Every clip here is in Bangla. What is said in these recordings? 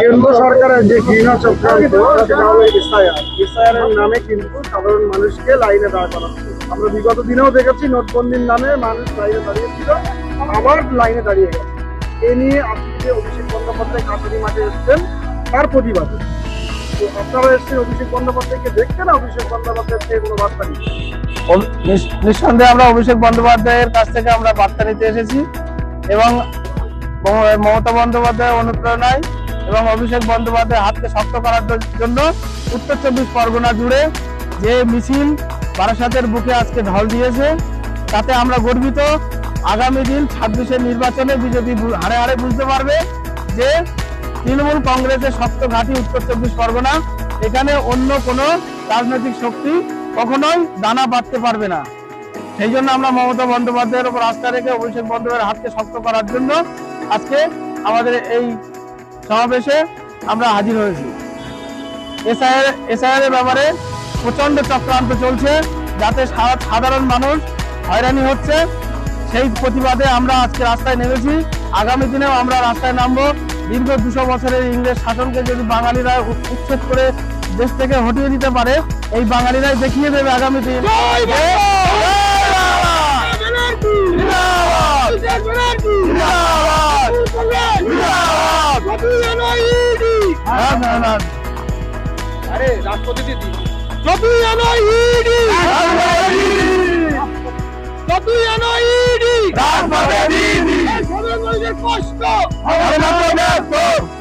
কেন্দ্র সরকারের যে নামে কিন্তু সাধারণ মানুষকে লাইনে দাঁড় করা হচ্ছে। আমরা বিগত দিনেও দেখেছি নোটবন্দির নামে মানুষ লাইনে দাঁড়িয়েছিল, আবার লাইনে দাঁড়িয়ে গেছে। এ নিয়ে আজকে অভিষেক বন্দ্যোপাধ্যায় কাছারি মাঠে এসছেন তার প্রতিবাদে। তো আপনারা এসছেন অভিষেক বন্দ্যোপাধ্যায়কে দেখতে না অভিষেক বন্দ্যোপাধ্যায়ের কোনো বার্তা নেই নিঃসন্দেহে আমরা অভিষেক বন্দ্যোপাধ্যায়ের কাছ থেকে আমরা বার্তা নিতে এসেছি এবং মমতা বন্দ্যোপাধ্যায়ের অনুপ্রেরণায় এবং অভিষেক বন্দ্যোপাধ্যায়ের হাতকে শক্ত করার জন্য উত্তর চব্বিশ পরগনা জুড়ে যে মিছিল বারাসাতের বুকে আজকে ঢল দিয়েছে, তাতে আমরা গর্বিত। আগামী দিন ছাব্বিশের নির্বাচনে বিজেপি হারে হারে বুঝতে পারবে যে তৃণমূল কংগ্রেসের শক্ত ঘাঁটি উত্তর চব্বিশ পরগনা, এখানে অন্য কোনো রাজনৈতিক শক্তি কখনোই দানা বাঁধতে পারবে না। সেই জন্য আমরা মমতা বন্দ্যোপাধ্যায়ের উপর আস্থা রেখে অভিষেক বন্দ্যোপাধ্যায়ের হাতকে শক্ত করার জন্য আজকে আমাদের এই সমাবেশে আমরা হাজির হয়েছি। এসআইআর এর ব্যাপারে প্রচণ্ড চক্রান্ত চলছে, যাতে সাধারণ মানুষ হয়রানি হচ্ছে। সেই প্রতিবাদে আমরা আজকে রাস্তায় নেমেছি। আগামী দিনেও আমরা রাস্তায় নামবো। দীর্ঘ দুশো বছরের ইংরেজ শাসনকে যদি বাঙালিরা উচ্ছেদ করে দেশ থেকে হটিয়ে দিতে পারে, এই বাঙালিরাই দেখিয়ে দেবে আগামী দিন। আরে রাষ্ট্রপতি আনো ইডি যতই আনো ইডি রাজপথে দিদি। সাধারণ কষ্ট হবে না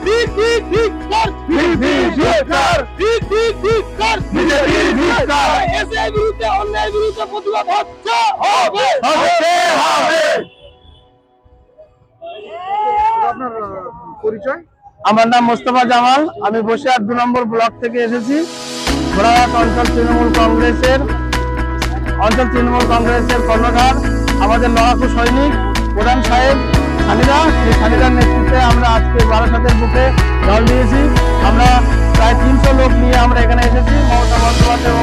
ঠিক ঠিক ঠিক কর ঠিক ঠিক ঠিক কর ঠিক ঠিক ঠিক কর বিজেপির বিরুদ্ধে অন্যায় বিরুদ্ধে প্রতিবাদ হচ্ছে। হবে হবে পরিচয়? আমার নাম মোস্তফা জামাল, আমি বসিরহাট দু নম্বর ব্লক থেকে এসেছি। ঘোড়াঘাট অঞ্চল তৃণমূল কংগ্রেসের অঞ্চল তৃণমূল কংগ্রেসের কর্ণধার, আমাদের লড়াকু সৈনিক, প্রধান সাহেব সানিরা সেই সানিরার নেতৃত্বে আমরা আজকে বারাসাতের বুকে দল দিয়েছি আমরা প্রায় তিনশো লোক নিয়ে আমরা এখানে এসেছি। মমতা বন্দ্যোপাধ্যায়